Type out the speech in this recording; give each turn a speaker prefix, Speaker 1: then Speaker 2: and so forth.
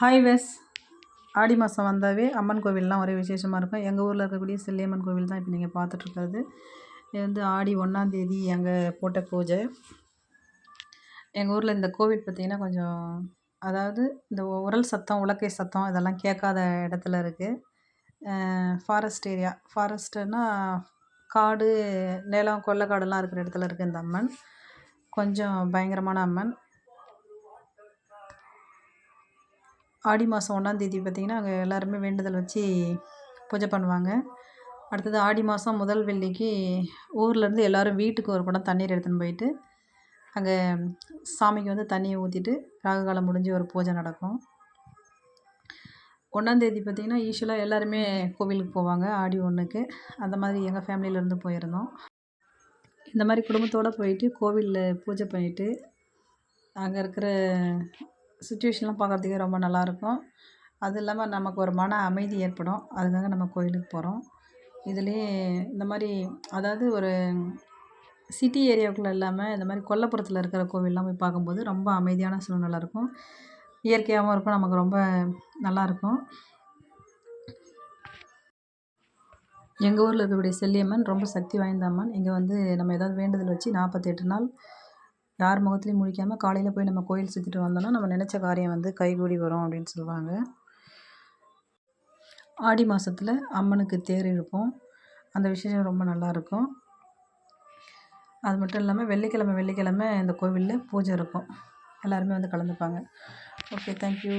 Speaker 1: Hi வெஸ் ஆடி மாதம் வந்தாவே அம்மன் கோவில்லாம் ஒரே விசேஷமாக இருக்கும். எங்கள் ஊரில் இருக்கக்கூடிய செல்லியம்மன் கோவில் தான் இப்போ நீங்கள் பார்த்துட்ருக்கிறது. இது வந்து ஆடி ஒன்றாந்தேதி அங்கே போட்ட பூஜை. எங்கள் ஊரில் இந்த கோவிட் பார்த்திங்கன்னா கொஞ்சம் அதாவது இந்த உரல் சத்தம் உலக்கை சத்தம் இதெல்லாம் கேட்காத இடத்துல இருக்குது ஃபாரஸ்ட் ஏரியா ஃபாரஸ்ட்டுன்னா காடு நிலம் கொல்லைக்காடெல்லாம் இருக்கிற இடத்துல இருக்குது இந்த அம்மன். கொஞ்சம் பயங்கரமான அம்மன். ஆடி மாதம் ஒன்றாந்தேதி பார்த்திங்கன்னா அங்கே எல்லாருமே வேண்டுதல் வச்சு பூஜை பண்ணுவாங்க. அடுத்தது ஆடி மாதம் முதல் வெள்ளிக்கு ஊர்லேருந்து எல்லோரும் வீட்டுக்கு ஒரு குடம் தண்ணீர் எடுத்துன்னு போயிட்டு அங்கே சாமிக்கு வந்து தண்ணியை ஊற்றிட்டு ராகு காலம் முடிஞ்சு ஒரு பூஜை நடக்கும். ஒன்றாந்தேதி பார்த்திங்கன்னா யூஸ்வலாக எல்லாருமே கோவிலுக்கு போவாங்க ஆடி ஒன்றுக்கு அந்த மாதிரி எங்கள் ஃபேமிலியிலேருந்து போயிருந்தோம். இந்த மாதிரி குடும்பத்தோடு போயிட்டு கோவிலில் பூஜை பண்ணிவிட்டு அங்கே இருக்கிற சுச்சுவேஷன்லாம் பார்க்குறதுக்கே ரொம்ப நல்லாயிருக்கும் அது இல்லாமல் நமக்கு ஒரு மன அமைதி ஏற்படும். அதுக்காக நம்ம கோயிலுக்கு போகிறோம் இதுலேயே இந்த மாதிரி அதாவது ஒரு சிட்டி ஏரியாவுக்குள்ளே இல்லாமல் இந்த மாதிரி கொல்லப்புறத்தில் இருக்கிற கோவில்லாம் போய் பார்க்கும்போது ரொம்ப அமைதியான சூழ்நிலை இருக்கும். இயற்கையாகவும் இருக்கும். நமக்கு ரொம்ப நல்லாயிருக்கும் எங்கள் ஊரில் இருக்கக்கூடிய செல்லியம்மன் ரொம்ப சக்தி வாய்ந்த அம்மன். இங்கே வந்து நம்ம ஏதாவது வேண்டுதல் வச்சு நாற்பத்தெட்டு நாள் யார் முகத்துலையும் முழிக்காமல் காலையில் போய் நம்ம கோயில் சுற்றிட்டு வந்தோம்னா நம்ம நினச்ச காரியம் வந்து கைகூடி வரும் அப்படின்னு சொல்லுவாங்க. ஆடி மாதத்துல அம்மனுக்கு தேர் இழுப்போம். அந்த விசேஷம் ரொம்ப நல்லாயிருக்கும் அது மட்டும் இல்லாமல் வெள்ளிக்கிழமை வெள்ளிக்கிழமை இந்த கோவிலில் பூஜை இருக்கும். எல்லாருமே வந்து கலந்துப்பாங்க. Okay thank you